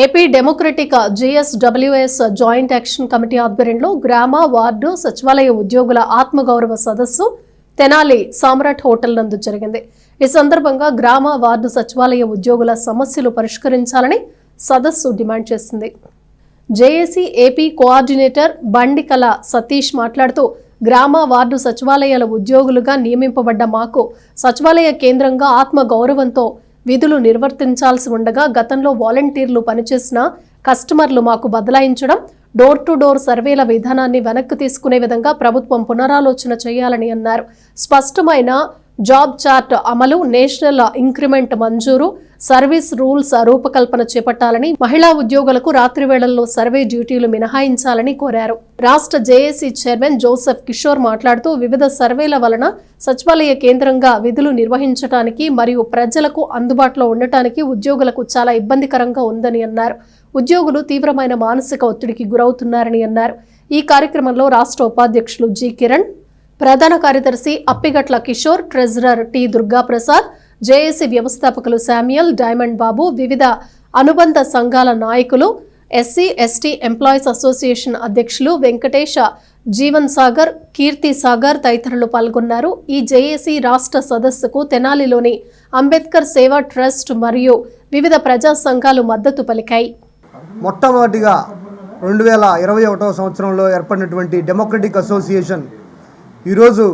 AP democratic GSWS joint action committee ఆధ్వర్యంలో గ్రామ ward సచివాలయ ఉద్యోగుల ఆత్మగౌరవ సదస్సు తెనాలి సామ్రాట్ హోటల్ నందు జరిగింది. ఈ సందర్భంగా గ్రామ వార్డు సచివాలయ ఉద్యోగుల సమస్యలు పరిష్కరించాలని సదస్సు డిమాండ్ చేసింది. JAC AP coordinator Bandikala Satish మాట్లాడుతూ గ్రామ వార్డు సచివాలయాల ఉద్యోగులుగా నియమింపబడ్డ మాకు సచివాలయ కేంద్రంగా ఆత్మ గౌరవంతో విధులు నిర్వర్తించాల్సి ఉండగా గతంలో వాలంటీర్లు పనిచేసిన కస్టమర్లు మాకు బదలాయించడం డోర్ టు డోర్ సర్వేల విధానాన్ని వెనక్కి తీసుకునే విధంగా ప్రభుత్వం పునరాలోచన చేయాలని అన్నారు. స్పష్టమైన జాబ్ చార్ట్ అమలు నేషనల్ ఇంక్రిమెంట్ మంజూరు సర్వీస్ రూల్స్ రూపకల్పన చేపట్టాలని మహిళా ఉద్యోగులకు రాత్రి వేళల్లో సర్వే డ్యూటీలు మినహాయించాలని కోరారు. రాష్ట్ర జేఏసీ చైర్మన్ జోసెఫ్ కిషోర్ మాట్లాడుతూ వివిధ సర్వేల వలన సచివాలయ కేంద్రంగా విధులు నిర్వహించడానికి మరియు ప్రజలకు అందుబాటులో ఉండటానికి ఉద్యోగులకు చాలా ఇబ్బందికరంగా ఉందని అన్నారు. ఉద్యోగులు తీవ్రమైన మానసిక ఒత్తిడికి గురవుతున్నారని అన్నారు. ఈ కార్యక్రమంలో రాష్ట్ర ఉపాధ్యక్షులు జి కిరణ్ ప్రధాన కార్యదర్శి Appigatla Kishore treasurer T Durgaprasad JAC వ్యవస్థాపకులు శామ్యుయల్ డైమండ్ బాబు వివిధ అనుబంధ సంఘాల నాయకులు ఎస్సీ ఎస్టీ ఎంప్లాయీస్ అసోసియేషన్ అధ్యక్షులు వెంకటేశ జీవన్ సాగర్ కీర్తి సాగర్ తదితరులు పాల్గొన్నారు. ఈ జేఏసీ రాష్ట్ర సదస్సుకు తెనాలిలోని అంబేద్కర్ సేవా ట్రస్ట్ మరియు వివిధ ప్రజా సంఘాలు మద్దతు పలికాయి. మొట్టమొదటిగా రెండు వేల ఇరవై ఒకటవ సంవత్సరంలో ఏర్పడినటువంటి డెమోక్రటిక్ అసోసియేషన్ ఈరోజు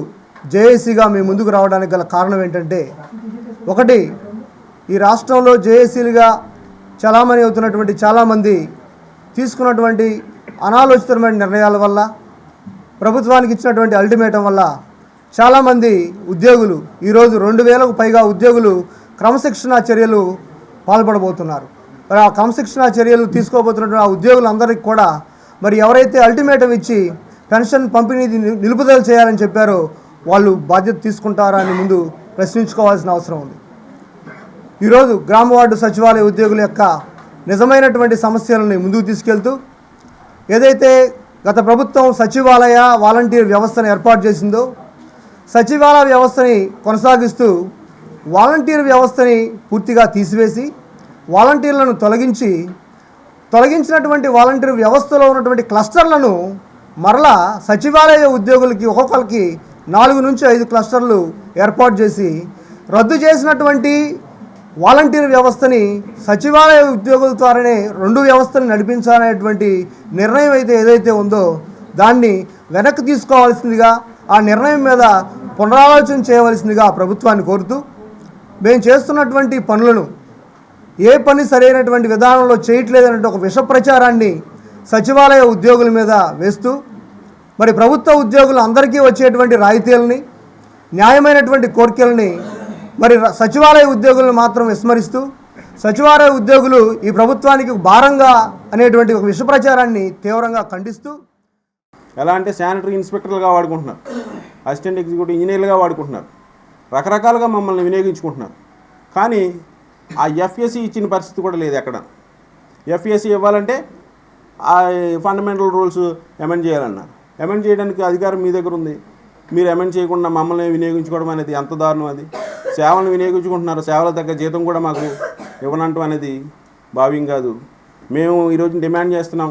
జేఏసీగా మీ ముందుకు రావడానికి గల కారణం ఏంటంటే ఒకటి ఈ రాష్ట్రంలో జేఏసీలుగా చలామణి అవుతున్నటువంటి చాలామంది తీసుకున్నటువంటి అనాలోచితమైన నిర్ణయాల వల్ల ప్రభుత్వానికి ఇచ్చినటువంటి అల్టిమేటం వల్ల చాలామంది ఉద్యోగులు ఈరోజు రెండు వేలకు పైగా ఉద్యోగులు క్రమశిక్షణా చర్యలు పాల్పడబోతున్నారు. మరి ఆ క్రమశిక్షణా చర్యలు తీసుకోబోతున్నటువంటి ఆ ఉద్యోగులందరికీ కూడా మరి ఎవరైతే అల్టిమేటం ఇచ్చి పెన్షన్ పంపిణీ నిలుపుదల చేయాలని చెప్పారో వాళ్ళు బాధ్యత తీసుకుంటారా అని ముందు ప్రశ్నించుకోవాల్సిన అవసరం ఉంది. ఈరోజు గ్రామ వార్డు సచివాలయ ఉద్యోగుల యొక్క నిజమైనటువంటి సమస్యలని ముందుకు తీసుకెళ్తూ ఏదైతే గత ప్రభుత్వం సచివాలయ వాలంటీర్ వ్యవస్థను ఏర్పాటు చేసిందో సచివాలయ వ్యవస్థని కొనసాగిస్తూ వాలంటీర్ వ్యవస్థని పూర్తిగా తీసివేసి వాలంటీర్లను తొలగించి తొలగించినటువంటి వాలంటీర్ వ్యవస్థలో ఉన్నటువంటి క్లస్టర్లను మరలా సచివాలయ ఉద్యోగులకి ఒక్కొక్కరికి నాలుగు నుంచి ఐదు క్లస్టర్లు ఏర్పాటు చేసి రద్దు చేసినటువంటి వాలంటీర్ వ్యవస్థని సచివాలయ ఉద్యోగుల ద్వారానే రెండు వ్యవస్థలు నడిపించాలనేటువంటి నిర్ణయం అయితే ఏదైతే ఉందో దాన్ని వెనక్కి తీసుకోవాల్సిందిగా ఆ నిర్ణయం మీద పునరాలోచన చేయవలసిందిగా ప్రభుత్వాన్ని కోరుతూ మేము చేస్తున్నటువంటి పనులను ఏ పని సరైనటువంటి విధానంలో చేయట్లేదనే ఒక విష ప్రచారాన్ని సచివాలయ ఉద్యోగుల మీద వేస్తూ మరి ప్రభుత్వ ఉద్యోగులు అందరికీ వచ్చేటువంటి రాయితీలని న్యాయమైనటువంటి కోరికలని మరి సచివాలయ ఉద్యోగులను మాత్రం విస్మరిస్తూ సచివాలయ ఉద్యోగులు ఈ ప్రభుత్వానికి భారంగా అనేటువంటి ఒక విషప్రచారాన్ని తీవ్రంగా ఖండిస్తూ ఎలా అంటే శానిటరీ ఇన్స్పెక్టర్లుగా వాడుకుంటున్నారు అసిస్టెంట్ ఎగ్జిక్యూటివ్ ఇంజనీర్లుగా వాడుకుంటున్నారు రకరకాలుగా మమ్మల్ని వినియోగించుకుంటున్నారు. కానీ ఆ ఎఫ్ఎస్సి ఇచ్చిన పరిస్థితి కూడా లేదు ఎక్కడ. ఎఫ్ఎస్సి ఇవ్వాలంటే ఆ ఫండమెంటల్ రూల్స్ అమెండ్ చేయాలన్నారు. అమెండ్ చేయడానికి అధికారం మీ దగ్గర ఉంది. మీరు అమెండ్ చేయకుండా మమ్మల్ని వినియోగించుకోవడం అనేది ఎంత దారుణం అది? సేవలను వినియోగించుకుంటున్నారు? సేవల తగ్గ జీతం కూడా మాకు ఇవ్వనంటం అనేది భావ్యం కాదు. మేము ఈరోజు డిమాండ్ చేస్తున్నాం.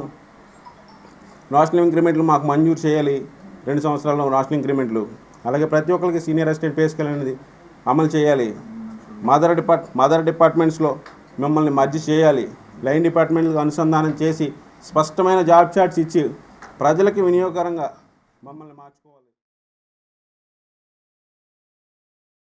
నేషనల్ ఇంక్రిమెంట్లు మాకు మంజూరు చేయాలి. రెండు సంవత్సరాల్లో నేషనల్ ఇంక్రిమెంట్లు. అలాగే ప్రతి ఒక్కరికి సీనియర్ అసిస్టెంట్ పే స్కేల్ అనేది అమలు చేయాలి. మదర్ డిపార్ట్ మదర్ డిపార్ట్మెంట్స్లో మిమ్మల్ని మర్జీ చేయాలి. లైన్ డిపార్ట్మెంట్లకు అనుసంధానం చేసి స్పష్టమైన జాబ్ చార్ట్స్ ఇచ్చి ప్రజలకి వినియోగకరంగా మమ్మల్ని మార్చుకోవాలి.